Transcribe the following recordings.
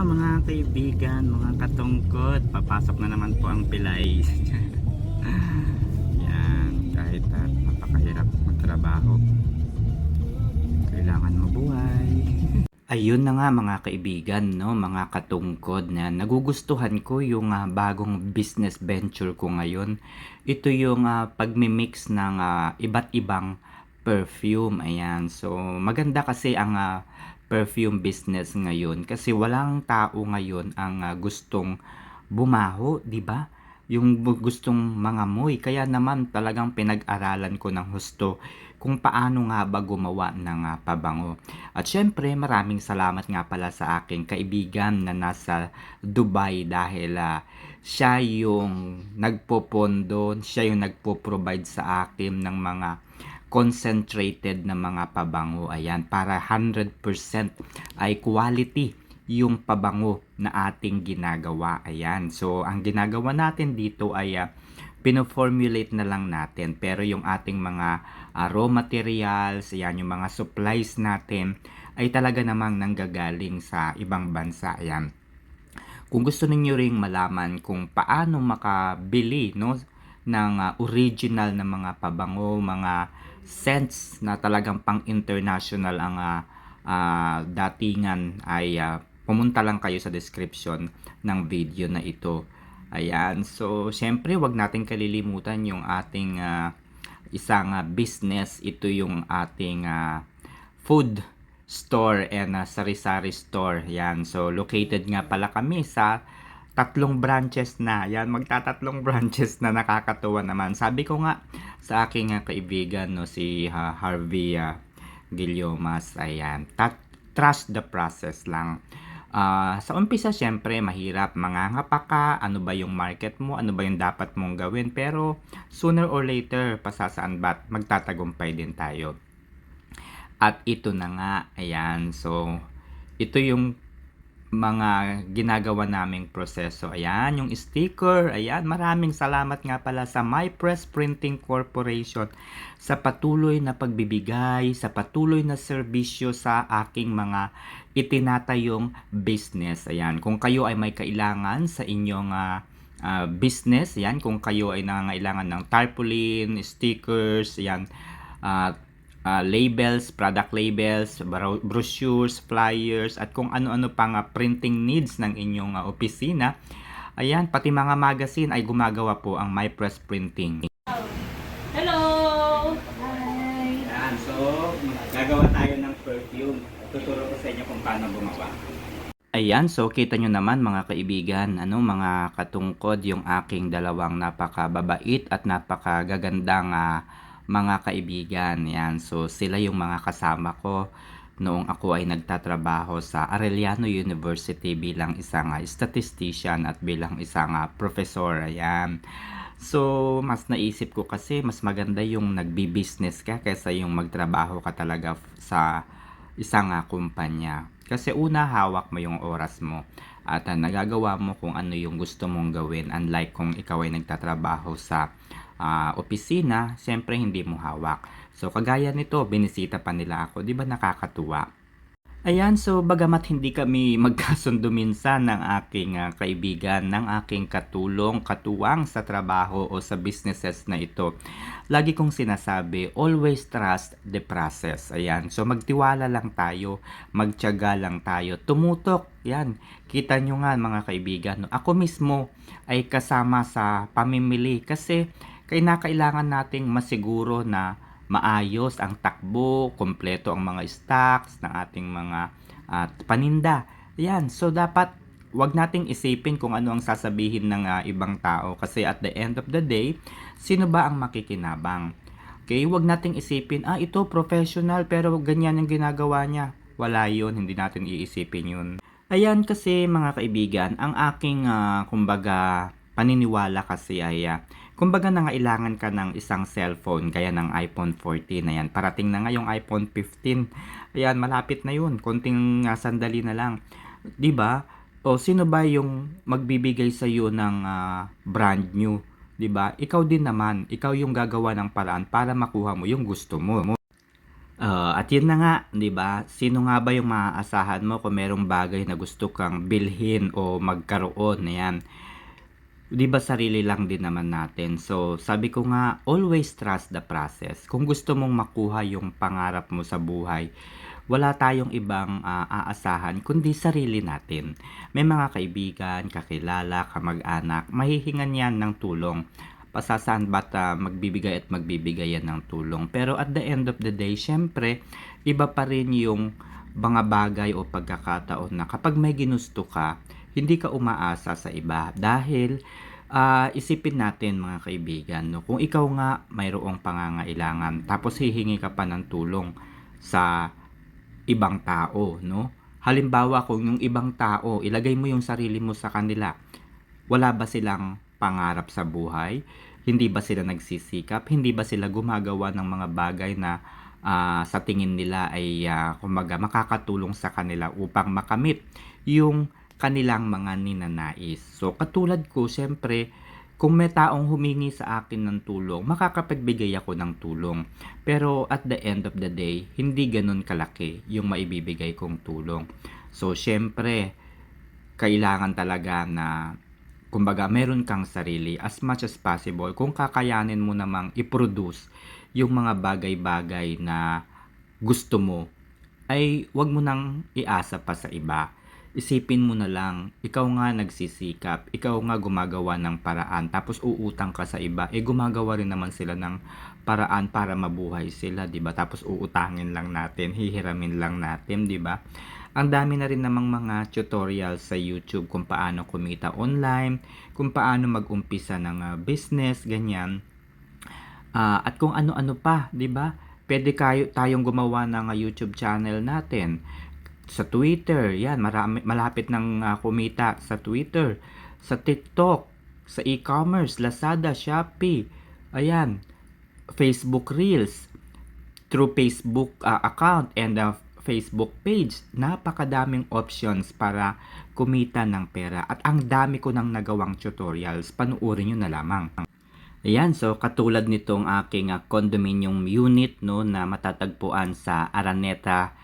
nga mga kaibigan, mga katungkod, papasok na naman po ang pilay. Yan, kahit uh, napakahirap magtrabaho. Kailangan mabuhay. Ayun na nga mga kaibigan, no, mga katungkod na nagugustuhan ko yung ah, bagong business venture ko ngayon. Ito yung ah, pagmimix ng ah, iba't ibang perfume. Ayan. So, maganda kasi ang ah, perfume business ngayon kasi walang tao ngayon ang ah, gustong bumaho, 'di ba? Yung gustong mangamoy. Kaya naman talagang pinag-aralan ko ng husto kung paano nga ba gumawa ng ah, pabango. At syempre, maraming salamat nga pala sa aking kaibigan na nasa Dubai dahil ah, siya yung nagpopondo, siya yung nagpo-provide sa akin ng mga concentrated na mga pabango. Ayan, para 100% ay quality yung pabango na ating ginagawa. Ayan. So, ang ginagawa natin dito ay ah, pino-formulate na lang natin. Pero yung ating mga ah, raw materials, ayan, yung mga supplies natin ay talaga namang nanggagaling sa ibang bansa. Ayan. Kung gusto niyo ring malaman kung paano makabili no ng ah, original na mga pabango, mga scents na talagang pang international ang ah, ah, datingan ay ah, pumunta lang kayo sa description ng video na ito. Ayan, so syempre wag nating kalilimutan yung ating ah, isang ah, business. Ito yung ating ah, food store and uh, sari-sari store. Yan. So, located nga pala kami sa tatlong branches na. Yan, magtatatlong branches na nakakatuwa naman. Sabi ko nga sa aking uh, kaibigan, no, si uh, Harvey uh, Gillomas, ayan, tat- trust the process lang. Ah, sa umpisa, syempre, mahirap. Mangangapa ka, ano ba yung market mo, ano ba yung dapat mong gawin. Pero, sooner or later, pasasaan ba't magtatagumpay din tayo. At ito na nga, ayan. So, ito yung mga ginagawa naming proseso. Ayan, yung sticker. Ayan, maraming salamat nga pala sa My Press Printing Corporation sa patuloy na pagbibigay, sa patuloy na serbisyo sa aking mga itinatayong business. Ayan, kung kayo ay may kailangan sa inyong ah, ah, business, ayan, kung kayo ay nangangailangan ng tarpaulin, stickers, ayan, ah, ah, labels, product labels, bro- brochures, flyers, at kung ano-ano pang ah, printing needs ng inyong ah, opisina. Ayan, pati mga magazine ay gumagawa po ang MyPress Printing. Hello! Ayan, so gagawa tayo ng perfume. Tuturo ko sa inyo kung paano gumawa. Ayan, so kita nyo naman mga kaibigan, ano, mga katungkod yung aking dalawang napakababait at napakagagandang ah, mga kaibigan. Yan, so sila yung mga kasama ko noong ako ay nagtatrabaho sa Arellano University bilang isang ah, statistician at bilang isang ah, professor. Ayan. So, mas naisip ko kasi mas maganda yung nagbi-business ka kaysa yung magtrabaho ka talaga sa isang ah, kumpanya. Kasi una, hawak mo yung oras mo at ah, nagagawa mo kung ano yung gusto mong gawin. Unlike kung ikaw ay nagtatrabaho sa ah, opisina, syempre hindi mo hawak. So, kagaya nito, binisita pa nila ako. Di ba nakakatuwa? Ayan, so bagamat hindi kami magkasundo minsan ng aking ah, kaibigan, ng aking katulong, katuwang sa trabaho o sa businesses na ito, lagi kong sinasabi, always trust the process. Ayan, so magtiwala lang tayo, magtiyaga lang tayo, tumutok. Yan, kita nyo nga mga kaibigan, no? ako mismo ay kasama sa pamimili kasi kailangan nating masiguro na maayos ang takbo, kompleto ang mga stocks ng ating mga at paninda. Yan, so dapat wag nating isipin kung ano ang sasabihin ng ah, ibang tao kasi at the end of the day, sino ba ang makikinabang? Okay, wag nating isipin, ah ito professional pero ganyan ang ginagawa niya. Wala yun, hindi natin iisipin yun. Ayan kasi mga kaibigan, ang aking ah, kumbaga paniniwala kasi ay ah, kumbaga nangailangan ka ng isang cellphone gaya ng iPhone 14 na yan. Parating na nga yung iPhone 15. Ayan, malapit na yun. Konting ah, sandali na lang. 'Di ba? O sino ba yung magbibigay sa iyo ng ah, brand new? 'Di ba? Ikaw din naman, ikaw yung gagawa ng paraan para makuha mo yung gusto mo. Oo, at yun na nga, 'di ba? Sino nga ba yung maaasahan mo kung merong bagay na gusto kang bilhin o magkaroon, ayan. 'Di ba sarili lang din naman natin. So, sabi ko nga, always trust the process. Kung gusto mong makuha yung pangarap mo sa buhay, wala tayong ibang ah, aasahan kundi sarili natin. May mga kaibigan, kakilala, kamag-anak, mahihingan yan ng tulong. Pasasaan ba't ah, magbibigay at magbibigay yan ng tulong. Pero at the end of the day, syempre, iba pa rin yung mga bagay o pagkakataon na kapag may ginusto ka, hindi ka umaasa sa iba. Dahil ah, isipin natin mga kaibigan, no, kung ikaw nga mayroong pangangailangan, tapos hihingi ka pa ng tulong sa ibang tao, no? Halimbawa, kung yung ibang tao, ilagay mo yung sarili mo sa kanila, wala ba silang pangarap sa buhay? Hindi ba sila nagsisikap? Hindi ba sila gumagawa ng mga bagay na ah, sa tingin nila ay ah, kumbaga makakatulong sa kanila upang makamit yung kanilang mga ninanais. So katulad ko, syempre, kung may taong humingi sa akin ng tulong, makakapagbigay ako ng tulong. Pero at the end of the day, hindi ganun kalaki yung maibibigay kong tulong. So syempre, kailangan talaga na kumbaga meron kang sarili as much as possible kung kakayanin mo namang i-produce yung mga bagay-bagay na gusto mo ay wag mo nang iasa pa sa iba isipin mo na lang ikaw nga nagsisikap ikaw nga gumagawa ng paraan tapos uutang ka sa iba eh gumagawa rin naman sila ng paraan para mabuhay sila 'di ba tapos uutangin lang natin hihiramin lang natin 'di ba ang dami na rin namang mga tutorials sa YouTube kung paano kumita online, kung paano mag-umpisa ng ah, business, ganyan. Ah, at kung ano-ano pa, 'di ba? Pwede kayo tayong gumawa ng ah, YouTube channel natin sa Twitter. Yan, marami malapit ng ah, kumita sa Twitter, sa TikTok, sa e-commerce, Lazada, Shopee. Ayan, Facebook Reels, through Facebook ah, account and ah, Facebook page. Napakadaming options para kumita ng pera at ang dami ko nang nagawang tutorials. Panuorin nyo na lamang. Ayan, so katulad nitong aking ah, condominium unit no na matatagpuan sa Araneta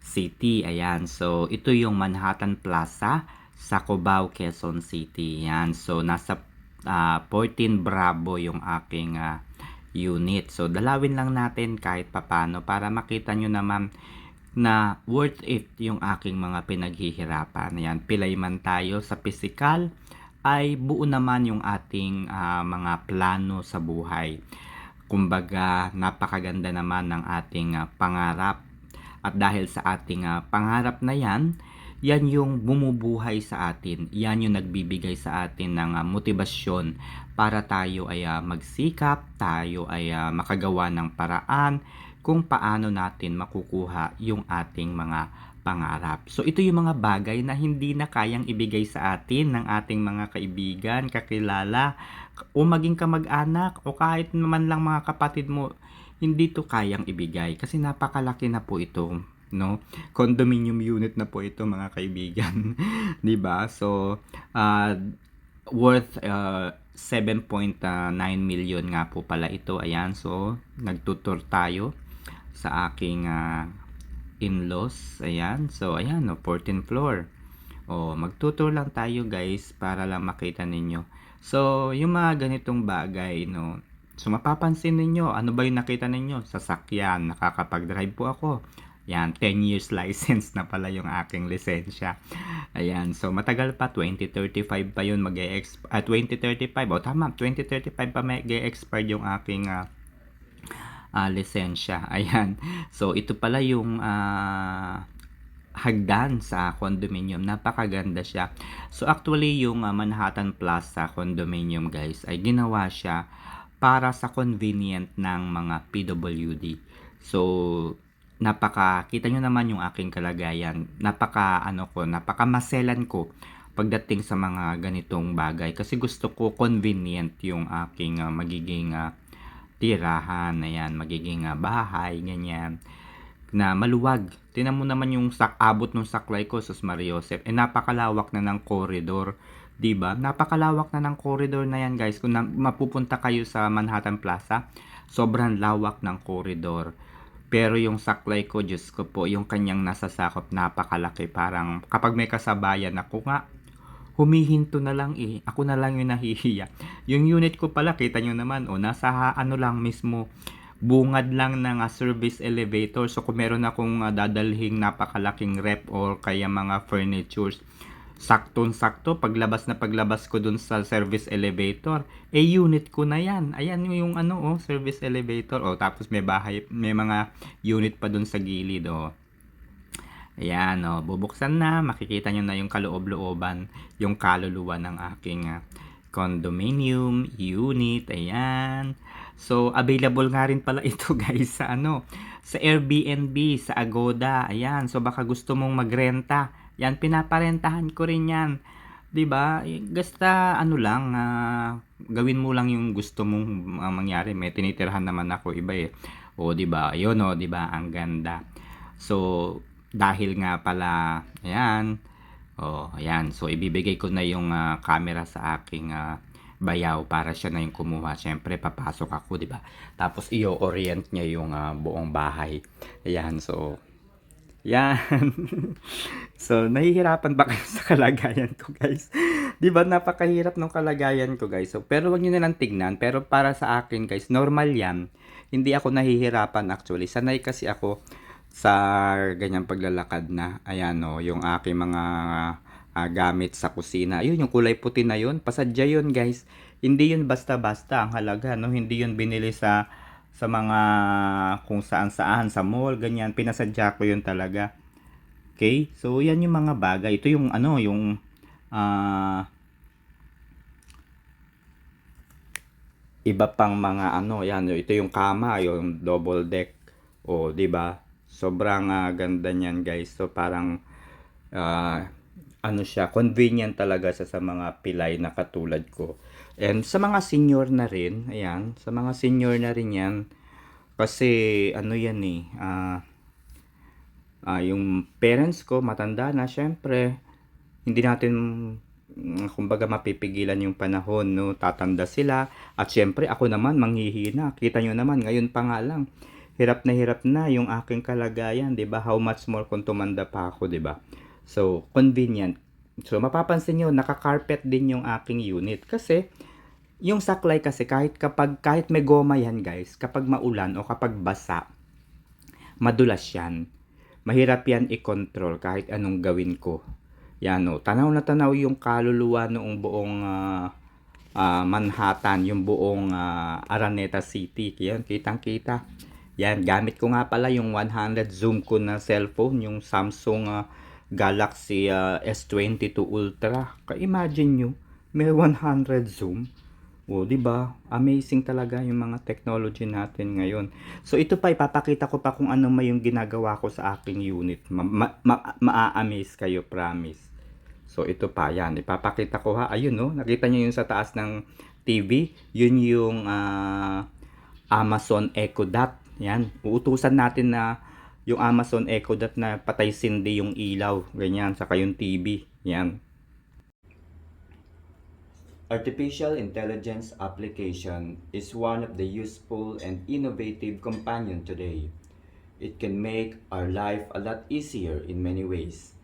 City. Ayan, so ito yung Manhattan Plaza sa Cubao, Quezon City. Ayan, so nasa ah, 14 Bravo yung aking ah, unit. So dalawin lang natin kahit papano para makita nyo naman na worth it yung aking mga pinaghihirapan. Ayan, pilay man tayo sa physical ay buo naman yung ating ah, mga plano sa buhay. Kumbaga, napakaganda naman ng ating ah, pangarap. At dahil sa ating ah, pangarap na yan, yan yung bumubuhay sa atin. Yan yung nagbibigay sa atin ng ah, motibasyon para tayo ay ah, magsikap, tayo ay ah, makagawa ng paraan kung paano natin makukuha yung ating mga pangarap. So ito yung mga bagay na hindi na kayang ibigay sa atin ng ating mga kaibigan, kakilala, o maging kamag-anak o kahit naman lang mga kapatid mo, hindi to kayang ibigay kasi napakalaki na po ito no condominium unit na po ito mga kaibigan 'di ba so uh, worth uh, 7.9 million nga po pala ito ayan so nagtutur tayo sa aking ah, in-laws. Ayan. So, ayan, no, 14th floor. O, magtutur lang tayo, guys, para lang makita ninyo. So, yung mga ganitong bagay, no, so mapapansin ninyo, ano ba yung nakita ninyo? Sasakyan, nakakapag-drive po ako. Yan, 10 years license na pala yung aking lisensya. Ayan, so matagal pa, 2035 pa yun mag expire ah, 2035, o tama, 2035 pa mag expire yung aking ah, ah, lisensya. Ayan. So, ito pala yung ah, hagdan sa condominium. Napakaganda siya. So, actually, yung ah, Manhattan Plaza condominium, guys, ay ginawa siya para sa convenient ng mga PWD. So, napaka, kita nyo naman yung aking kalagayan. Napaka, ano ko, napaka maselan ko pagdating sa mga ganitong bagay. Kasi gusto ko convenient yung aking ah, magiging ah, tirahan, ayan, magiging ah, bahay, ganyan, na maluwag. Tinan mo naman yung sak abot ng saklay ko sa Mariosep. Eh, napakalawak na ng corridor. 'Di ba? Napakalawak na ng corridor na yan, guys. Kung na, mapupunta kayo sa Manhattan Plaza, sobrang lawak ng corridor. Pero yung saklay ko, Diyos ko po, yung kanyang nasasakop, napakalaki. Parang kapag may kasabayan ako nga, humihinto na lang eh. Ako na lang yung nahihiya. Yung unit ko pala, kita nyo naman, oh, nasa ano lang mismo, bungad lang ng ah, service elevator. So kung meron akong ah, dadalhing napakalaking rep or kaya mga furnitures, saktong-sakto, paglabas na paglabas ko dun sa service elevator, eh unit ko na yan. Ayan yung ano, oh, service elevator. Oh, tapos may bahay, may mga unit pa dun sa gilid, oh. Ayan, oh, bubuksan na, makikita nyo na yung kaloob-looban, yung kaluluwa ng aking ah, condominium, unit, ayan. So, available nga rin pala ito guys sa ano, sa Airbnb, sa Agoda, ayan. So, baka gusto mong magrenta, yan, pinaparentahan ko rin yan. 'Di ba? Eh, Basta ano lang, ah, gawin mo lang yung gusto mong ah, mangyari. May tinitirhan naman ako iba eh. O 'di ba? 'Yun oh, 'di ba? Ang ganda. So, dahil nga pala, ayan. Oh, ayan. So, ibibigay ko na yung ah, camera sa aking ah, bayaw para siya na yung kumuha. Siyempre, papasok ako, 'di ba? Tapos i-orient niya yung ah, buong bahay. Ayan, so yan. so, nahihirapan ba kayo sa kalagayan ko, guys? 'Di ba napakahirap ng kalagayan ko, guys? So, pero wag niyo na lang tignan. Pero para sa akin, guys, normal 'yan. Hindi ako nahihirapan actually. Sanay kasi ako sa ganyang paglalakad na. Ayan no, yung aking mga ah, gamit sa kusina. Ayun, yung kulay puti na yun. Pasadya yun, guys. Hindi yun basta-basta ang halaga, no? Hindi yun binili sa sa mga kung saan-saan, sa mall, ganyan. Pinasadya ko yun talaga. Okay? So, yan yung mga bagay. Ito yung ano, yung ah iba pang mga ano, yan, ito yung kama, yung double deck. O, di ba? Sobrang ah, ganda niyan, guys. So, parang ah, ano siya, convenient talaga sa sa mga pilay na katulad ko. And sa mga senior na rin, ayan, sa mga senior na rin yan, kasi ano yan eh, ah, ah, yung parents ko matanda na, syempre, hindi natin mm, kumbaga mapipigilan yung panahon, no? Tatanda sila. At syempre, ako naman, manghihina. Kita nyo naman, ngayon pa nga lang, hirap na hirap na yung aking kalagayan, 'di ba? How much more kung tumanda pa ako, 'di ba? So, convenient. So, mapapansin nyo, naka-carpet din yung aking unit. Kasi, yung saklay kasi, kahit kapag, kahit may goma yan, guys, kapag maulan o kapag basa, madulas yan. Mahirap yan i-control kahit anong gawin ko. Yan o, tanaw na tanaw yung kaluluwa noong buong ah, ah, Manhattan, yung buong ah, Araneta City. Yan, kitang-kita. Yan, gamit ko nga pala yung 100 zoom ko na cellphone, yung Samsung ah, Galaxy ah, S22 Ultra. Ka-imagine nyo, may 100 zoom. O, di ba? Amazing talaga yung mga technology natin ngayon. So, ito pa, ipapakita ko pa kung ano may yung ginagawa ko sa aking unit. Ma- ma- ma- maa-amaze kayo, promise. So, ito pa, yan. Ipapakita ko ha. Ayun, no? Nakita nyo yun sa taas ng TV? Yun yung ah, Amazon Echo Dot. Yan. Uutusan natin na yung Amazon Echo Dot na patay sindi yung ilaw. Ganyan. Saka yung TV. Yan. Artificial intelligence application is one of the useful and innovative companion today. It can make our life a lot easier in many ways.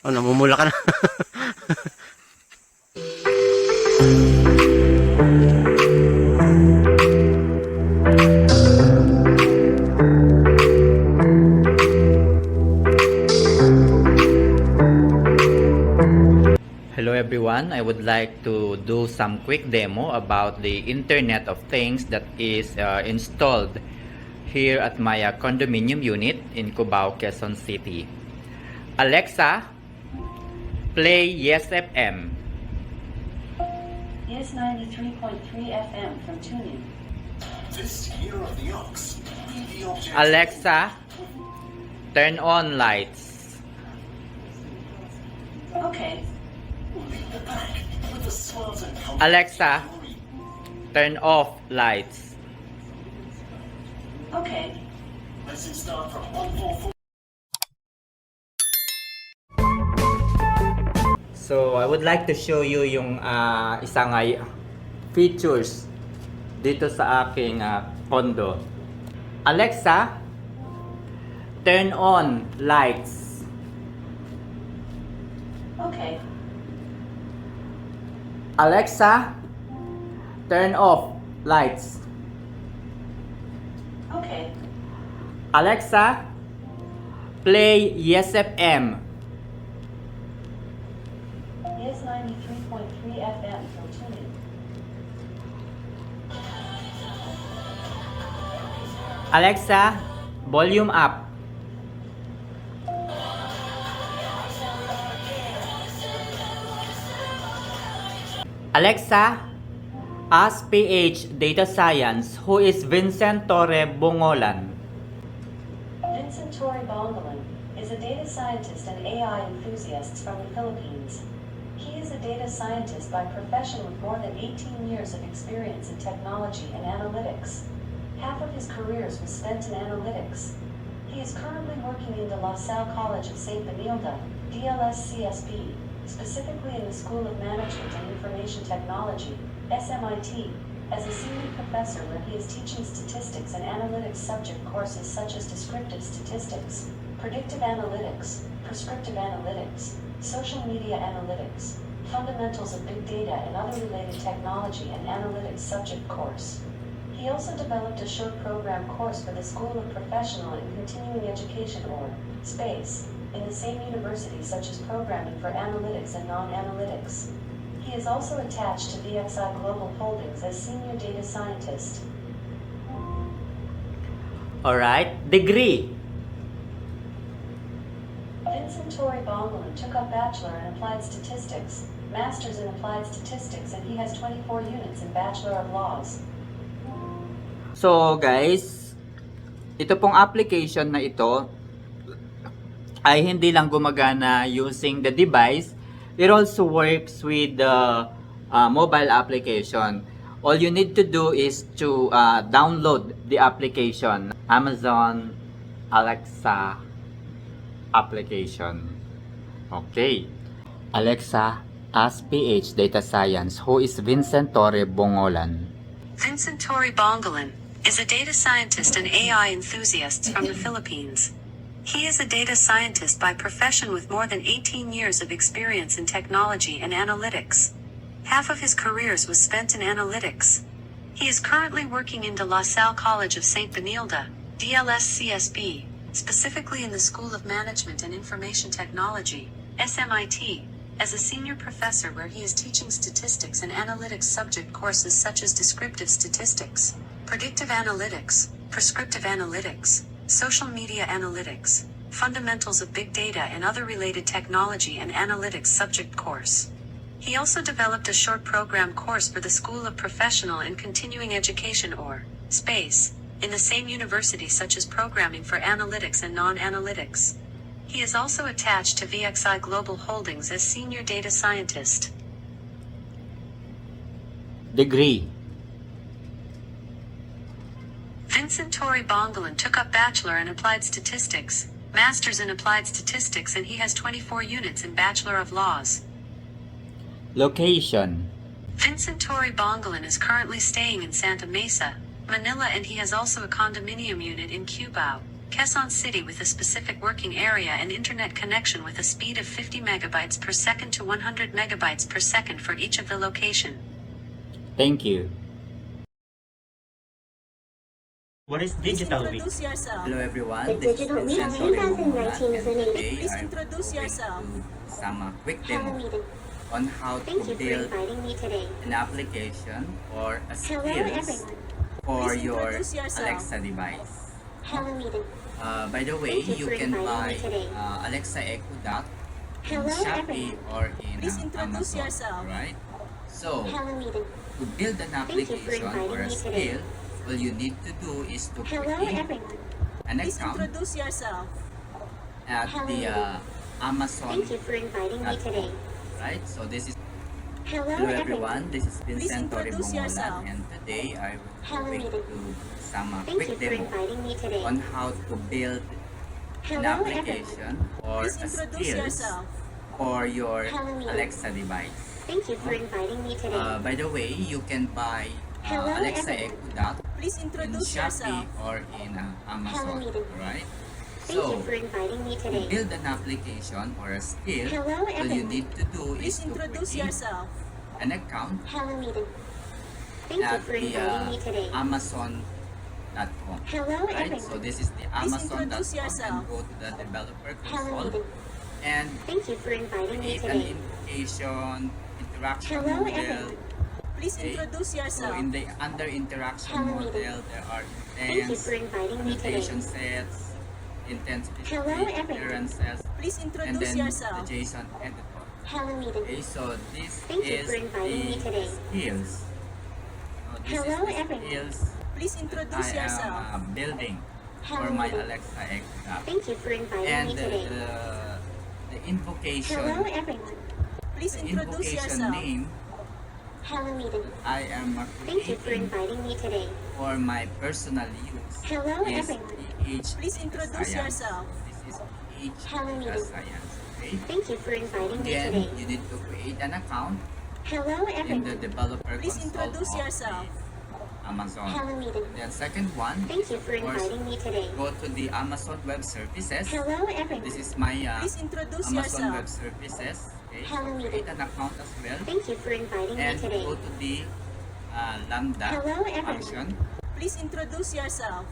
Oh, namumula ka na. some quick demo about the Internet of Things that is uh, installed here at my uh, condominium unit in Cubao, Quezon City. Alexa, play Yes FM. Yes 93.3 FM from TuneIn. This year of the ox, the object Alexa, turn on lights. Okay. will lead the pack Alexa, turn off lights. Okay. Message start from 144. So, I would like to show you yung ah, isang ay features dito sa aking ah, condo. Alexa, turn on lights. Okay. Alexa, turn off lights. Okay. Alexa, play Yes FM. Is 93.3 FM TuneIn. Alexa, volume up. Alexa, ask PH Data Science who is Vincent Torre Bongolan. Vincent Torre Bongolan is a data scientist and AI enthusiast from the Philippines. He is a data scientist by profession with more than 18 years of experience in technology and analytics. Half of his careers was spent in analytics. He is currently working in the La Salle College of St. Benilde, DLS-CSB, specifically in the School of Management and Information Technology, SMIT, as a senior professor where he is teaching statistics and analytics subject courses such as descriptive statistics, predictive analytics, prescriptive analytics, social media analytics, fundamentals of big data and other related technology and analytics subject course. He also developed a short program course for the School of Professional and Continuing Education or SPACE in the same university such as programming for analytics and non-analytics. He is also attached to VXI Global Holdings as senior data scientist. Alright, degree. Vincent Torrey Bongolan took up Bachelor in Applied Statistics, Master's in Applied Statistics, and he has 24 units in Bachelor of Laws. So guys, ito pong application na ito ay hindi lang gumagana using the device. It also works with the uh, mobile application. All you need to do is to uh, download the application. Amazon Alexa application. Okay. Alexa, ask PH Data Science who is Vincent Torre Bongolan. Vincent Torrey Bongolan is a data scientist and AI enthusiast from the Philippines. He is a data scientist by profession with more than 18 years of experience in technology and analytics. Half of his careers was spent in analytics. He is currently working in De La Salle College of St. Benilde, DLS-CSB, specifically in the School of Management and Information Technology, SMIT, as a senior professor where he is teaching statistics and analytics subject courses such as descriptive statistics, predictive analytics, prescriptive analytics, social media analytics, fundamentals of big data and other related technology and analytics subject course. He also developed a short program course for the School of Professional and Continuing Education or SPACE in the same university such as programming for analytics and non-analytics. He is also attached to VXI Global Holdings as senior data scientist. Degree. Vincent Torrey Bongolan took up Bachelor in Applied Statistics, Master's in Applied Statistics, and he has 24 units in Bachelor of Laws. Location. Vincent Torrey Bongolan is currently staying in Santa Mesa, Manila, and he has also a condominium unit in Cubao, Quezon City with a specific working area and internet connection with a speed of 50 megabytes per second to 100 megabytes per second for each of the location. Thank you. What is Please digital week? introduce yourself. Hello everyone. The This Digital Week Vincent Torre 2019 is the and name. today Please introduce yourself. do some uh, quick Hello, demo Eden. on how Thank to you for build inviting me today. an application or a Hello, skills everyone. for Please your introduce yourself. Alexa device. Hello, Eden. Uh, by the way, Thank you you for can inviting buy me today. uh, Alexa Echo Dot in Hello, Shopee everyone. or in Please uh, introduce Amazon, yourself. right? So, Hello, Eden. to build an Thank you for application inviting or a me today. skill, all you need to do is to Hello, create everyone. an Please account introduce yourself. at Hello. the uh, Amazon, Thank you for inviting me today. right? So this is Hello, hello everyone. everyone. This is Vincent introduce and today I will Hello, going to some uh, Thank quick for demo inviting me today. on how to build an Hello, everyone. application or Please a introduce skills yourself. for your Hello, Alexa device. Thank you for inviting me today. Uh, by the way, you can buy uh, Hello, Alexa everyone. Echo Dot Please introduce Shopee yourself. or in uh, Hello, Amazon, Eden. right? Thank you for inviting me to today. build an application or a skill, Hello, all you everyone. need to do Please is to introduce create yourself. an account Hello, Eden. Thank you at for the inviting uh, me today. Amazon.com. Hello, Right? everyone. So this is the Amazon.com introduce yourself. and go to the developer Hello, console Eden. and Thank you for inviting me create an today. invocation, interaction Hello, model. everyone. Please Okay. introduce So yourself. in the under interaction Hello, model, Eden. there are Thank you intents, for inviting me today. annotation sets, intent Hello, specific, everyone. appearances, Please and introduce then yourself. the JSON editor. Hello, Eden. Okay, so this Thank you is for inviting me the today. skills. So this Hello, is the everyone. skills Please that introduce I yourself. am uh, building for Hello, my Eden. Alexa Echo app. Thank you for inviting And me the, today. the, the invocation, Hello, everyone. Please the introduce invocation yourself. name Hello, Eden. I am uh, Thank you for inviting me today. for my personal use Hello, is everyone. PH Please introduce Science. yourself. This is PH Hello, Data Eden. Science. Okay. Thank you for inviting me Then today. you need to create an account Hello, everyone. in the developer Please console introduce yourself. Amazon. Hello, Eden. Then second one, Thank you for course, inviting me today. go to the Amazon Web Services. Hello, everyone. This is my uh, Please introduce Amazon Web. Services. Okay. Hello, So create an account as well. Thank you for inviting me And today. go to the uh, Lambda Hello, everyone. function. Please introduce yourself.